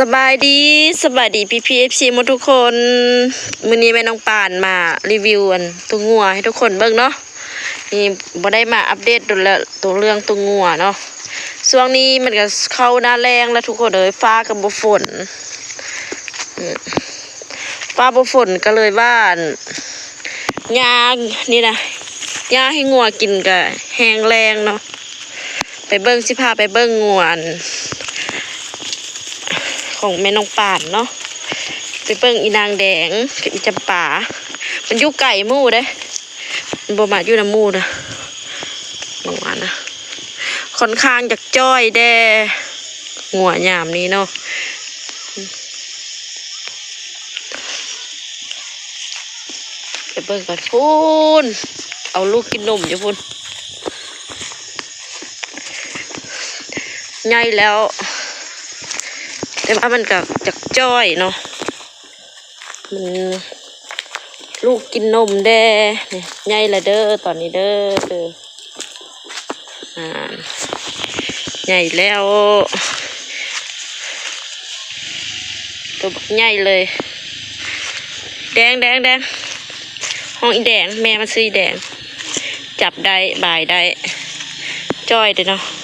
สบายดีสบายดีพี่พีเอฟซีหมดทุกคนมื้อนี้แม่น้องป่านมารีวิวอันตัวงัวให้ทุกคนเบิ่งเนาะนี่บ่ได้มาอัปเดตดูแล้วตัวเรื่องตัวงัวเนาะช่วงนี้มันก็เข้าหน้าแรงแล้วทุกคนเอ้ยฟ้ากับบ่ฝนฟ้าบ่ฝนก็เลยว่านหญ้านี่นะหญ้าให้งัวกินก็แห้งแรงเนาะไปเบิ่งสิพาไปเบิ่งงัวน ของแม่น้องป่านเนาะไปเบิ่งอีนางแดงกับอีจำปา มันอยู่ไก่มู่เด้มันบ่มาอยู่น้ำมู่นะหัวนะค่อนข้างจากจ้อยแด้หัวยามนี้เนาะไปเบิ่งกันพูนเอาลูกกินนมอยู่พูนใหญ่แล้ว แต่ว่ามันกับจากจ้อยเนาะมันลูกกินนมแด้นี่ใหญ่ละเด้อตอนนี้เด้อเออ่าใหญ่แล้วตัวใหญ่เลย แดงแดงแดงห้องอีแดง แม่มันซื้อแดง จับได้บ่ายได้ จ้อยเด้อเนาะ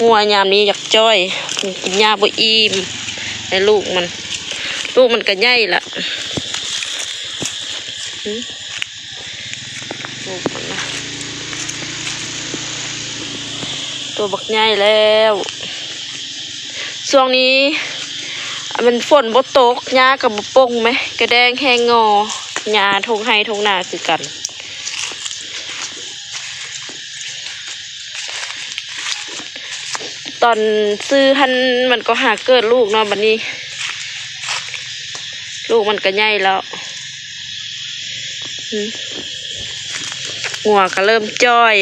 งัวยามนี้อยากจ้อยกินหญ้าบ่อิ่มในลูกมัน ลูกมันก็ใหญ่ละลูกมันนะตัวบักใหญ่แล้วช่วงนี้มันฝนบ่ตกหญ้ากับบ่ปงไหมกระแดงแห้งงอหญ้าทงไห้ทงนาคือกัน ตอนซื้อหันมันก็หาเกิดลูกเนาะบัดนี้ ลูกมันก็ใหญ่แล้วหัวก็เริ่มจ้อย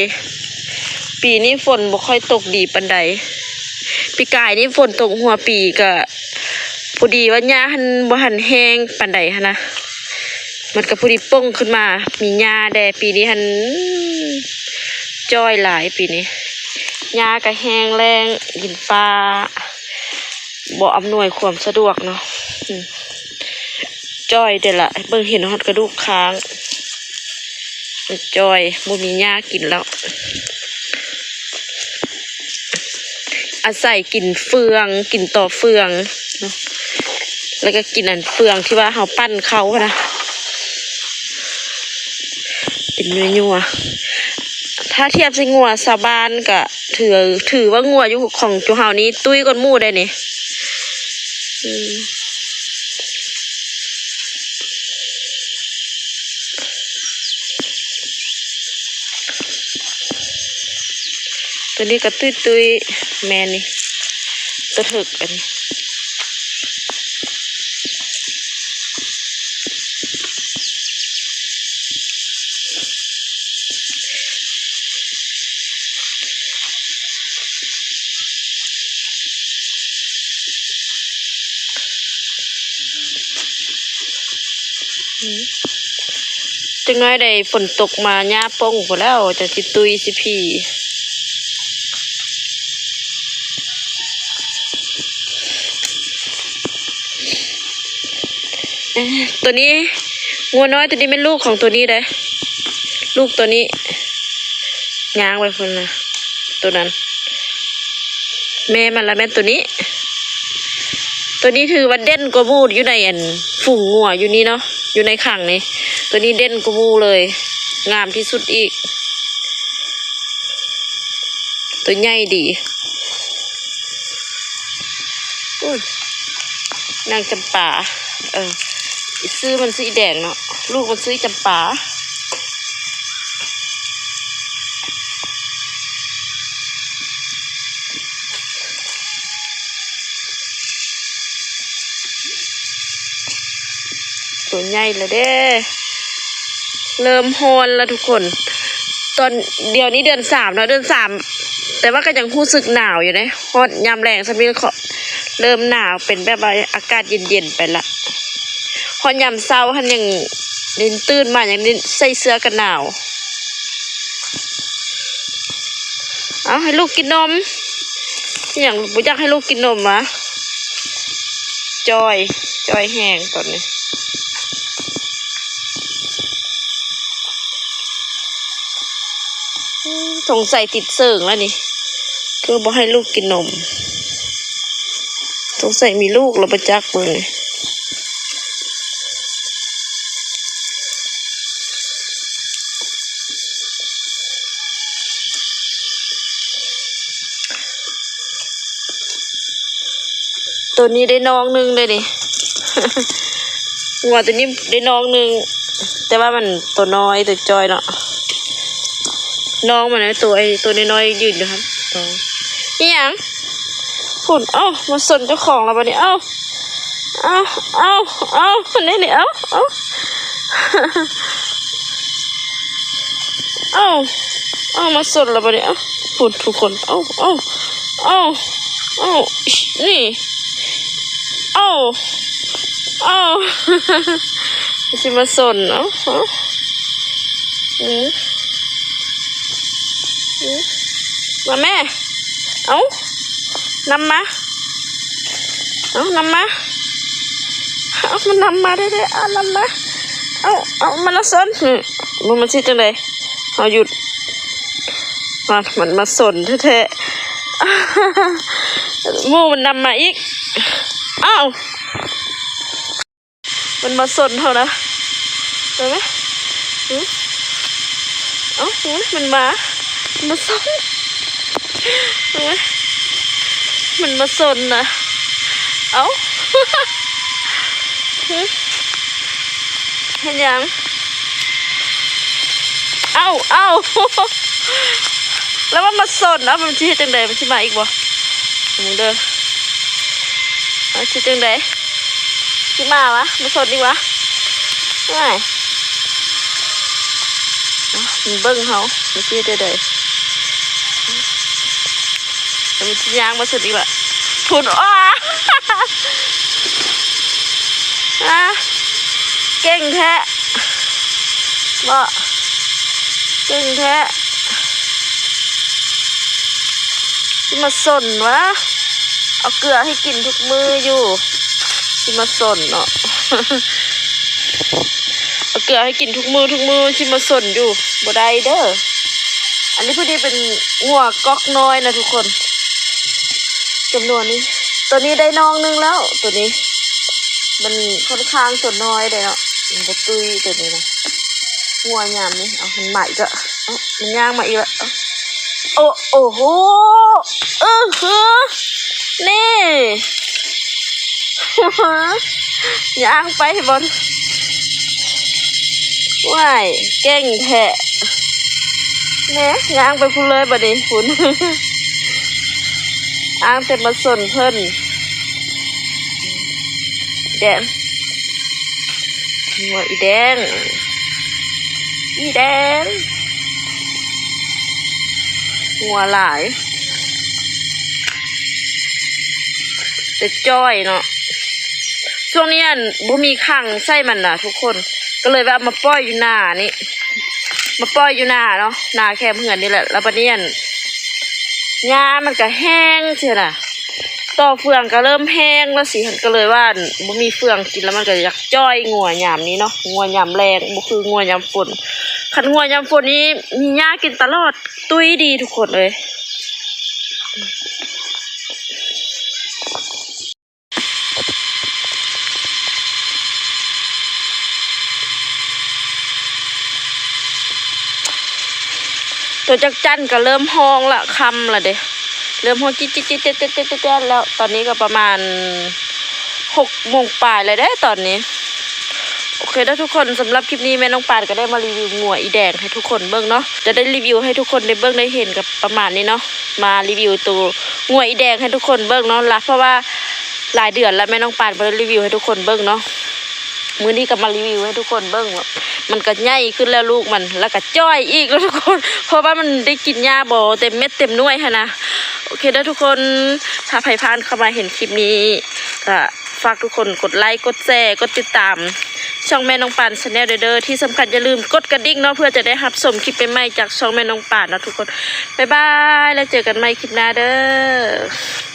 ปีนี้ฝนบ่ค่อยตกดีปันใดปีกายนี่ฝนตกหัวปีก็พอดีว่าหญ้าหันบ่หันแห้งปันใดหันะมันก็พอดีป่งขึ้นมา มีหญ้าแดปีนี้หันจ้อยหลายปีนี้ ยาก็แห้งแรงกินฟ้าบ่อำนวยความสะดวกเนาะจอยเดี๋ยวละเบิ่งเห็นฮอดกระดูกค้างจอยบ่มีหญ้ากินแล้ว อาศัยกินเฟือง กินต่อเฟืองเนาะแล้วก็กินอันเฟืองที่ว่าเขาปั้นเขานะเป็นนัวๆถ้าเทียบส่งัวสาบานก็ ถือ ถือว่างัวอยู่ของจุเฮานี้ ตุ้ยก้นมู่ได้นี่ยตัวนี้ก็ตุ้ยตุ้ยแม่นี่ตัวถึกอันนี้ จังน้อยได้ฝนตกมาหญ้าป้งหมดแล้วจะสิตุยสิพี่ตัวนี้งัวน้อยตัวนี้เป็นลูกของตัวนี้เลยลูกตัวนี้ย่างไปคนนะตัวนั้น แม่มันละแม่ตัวนี้ ตัวนี้ถือว่าเด่นกว่ามูอยู่ในอันฝูงงัวอยู่นี่เนาะ อยู่ในขังนี่ตัวนี้เด่นกูมูเลย งามที่สุดอีก ตัวใหญ่ดีอุ้ยนางจำปา เออซื้อมันซื้ออีแดงเนาะ ลูกมันซื้อจำปา ตัวใหญ่แล้วเด้ เริ่มฮอนแล้วทุกคน ตอนเดี๋ยวนี้เดือนสามเนาะเดือนสามแต่ว่าก็ยังรู้สึกหนาวอยู่นะฮอดยามแรงสมิธเขาเริ่มหนาวเป็นแบบว่าอากาศเย็นๆไปละฮอดยามเช้าหันยังนินตื่นมาอย่างนี้ใส่เสื้อกันหนาว เอาให้ลูกกินนมอย่างบ่อยากให้ลูกกินนมวะจอย จอยแห้งตอนนี้ สงสัยติดเสิงแล้วนี่คือบ่ให้ลูกกินนม สงสัยมีลูกแล้วประจักษ์เลยตัวนี้ได้น้องหนึงเลยนี่งัวตัวนี้ได้น้องหนึง แต่ว่ามันตัวน้อยตัวจอยเนาะ น้องมันไอตัวไอตัวน้อยๆยืนอยู่ครับอ๋อนี่ยังฝุ่นเอ้ามาสนเจ้าของแล้วปะเนี่ยเอ้าเอ้าเอ้าเอ้านี่นี่เอ้าเอ้าเอาเอามาสดแล้วปะเนี่ยเอ้าพูดทุกคนเอ้าเอ้าเอ้าเอ้านี่เอ้าเอ้าจะมาสนเอาเอาอื มาแม่ เอานำมา เอานำมา เอามันนำมาได้ได้เอานำมา เอาเอามันละสนอืมมันมาชิดจังเลยเอาหยุดมันมันมาสนแท้ๆมูมันนำมาอีก อ้าว มันมาสนเท่านะได้ไหมอืมเอ้ามันมา มาสนเห็นมันมาสนนะเอ้าเห็นยังเอ้าเอ้าแล้วมันมาสนนะมันชี้จังใดมันชี้มาอีกบ่มึงเด้อเอชี้จังใดชี้มาวะมาสนดีวะไม่ เบิ้งเขามันชี้จังใดแล้วมันชี้ยางมาสนอีกละทุนอ้าอะเก่งแท้บ่เก่งแท้ที่มาสนวะ เอาเกลือให้กินทุกมืออยู่ที่มาสนเนาะ เกลือให้กินทุกมือทุกมือที่มาสนอยู่บ่ได้เด้ออันนี้พอดีเป็นงัวก๊อกน้อยนะทุกคนจำนวนนี้ ตัวนี้ได้น้องนึงแล้ว ตัวนี้ มันค่อนข้างส่วนน้อยเลยเนาะมันบตุยตัวนี้นะงัวยามนี่เอามันใหม่ก็มันย่างมาอีกแล้วโอ้โอ้โหเออเฮ้อนี่ย่างไปบอล ว้ายเก่งแท้เนี่ย่างไปพูนเลยบัดนี้คุณอ้างแต่มมาสนเพิ่นแดงหัวอีแดง อีแดง หัวหลายแต่จ้อยเนาะช่วงนี้บ่มีขังใส่มันนะทุกคน ก็เลยว่ามาปล่อยอยู่หน้านี่มาปล่อยอยู่หน้าเนาะหน้าแคมเหือนนี่แหละแล้วปะเนียนหญ้ามันก็แห้งเชียนะต่อเฟืองก็เริ่มแห้งแล้วสิก็เลยว่าบ่มีเฟืองกินแล้วมันก็อยากจ้อยงัวยามนี้เนาะงัวยามแรงบ่คืองัวยามฝนคันงัวยามฝนนี้มีหญ้ากินตลอดตุ้ยดีทุกคนเลย ตัวจักจันก็เริ่มห้องละคำละเด้เริ่มห้องจิ๊ดจิ๊ดจิ๊ดจิ๊ดจิ๊ดจิ๊ดแล้วตอนนี้ก็ประมาณหกโมงป่ายเลยได้ตอนนี้ โอเคแล้วทุกคนสำหรับคลิปนี้แม่น้องปานก็ได้มารีวิวงัวอีแดงให้ทุกคนเบิ่งเนาะจะได้รีวิวให้ทุกคนได้เบิ่งได้เห็นกับประมาณนี้เนาะมารีวิวตัวงัวอีแดงให้ทุกคนเบิ่งเนาะละเพราะว่าหลายเดือนแล้วแม่น้องปานบ่ได้รีวิวให้ทุกคนเบิ่งเนาะมื้อนี้ก็มารีวิวให้ทุกคนเบิ่งว่า มันก็ใหญ่ขึ้นแล้วลูกมัน แล้วก็จ้อยอีกแล้วทุกคน เพราะว่ามันได้กินหญ้าบ่เต็มเม็ดเต็มหน่วยค่ะนะ โอเคแล้วทุกคน ถ้าใครผ่านเข้ามาเห็นคลิปนี้ก็ฝากทุกคนกดไลค์ กดแชร์ กดติดตาม ช่องแม่น้องปานชาแนลเด้อที่สำคัญอย่าลืมกดกระดิ่งเนาะเพื่อจะได้รับชมคลิปใหม่ๆจากช่องแม่น้องปานเนาะทุกคน บ๊ายบาย แล้วเจอกันใหม่คลิปหน้าเด้อ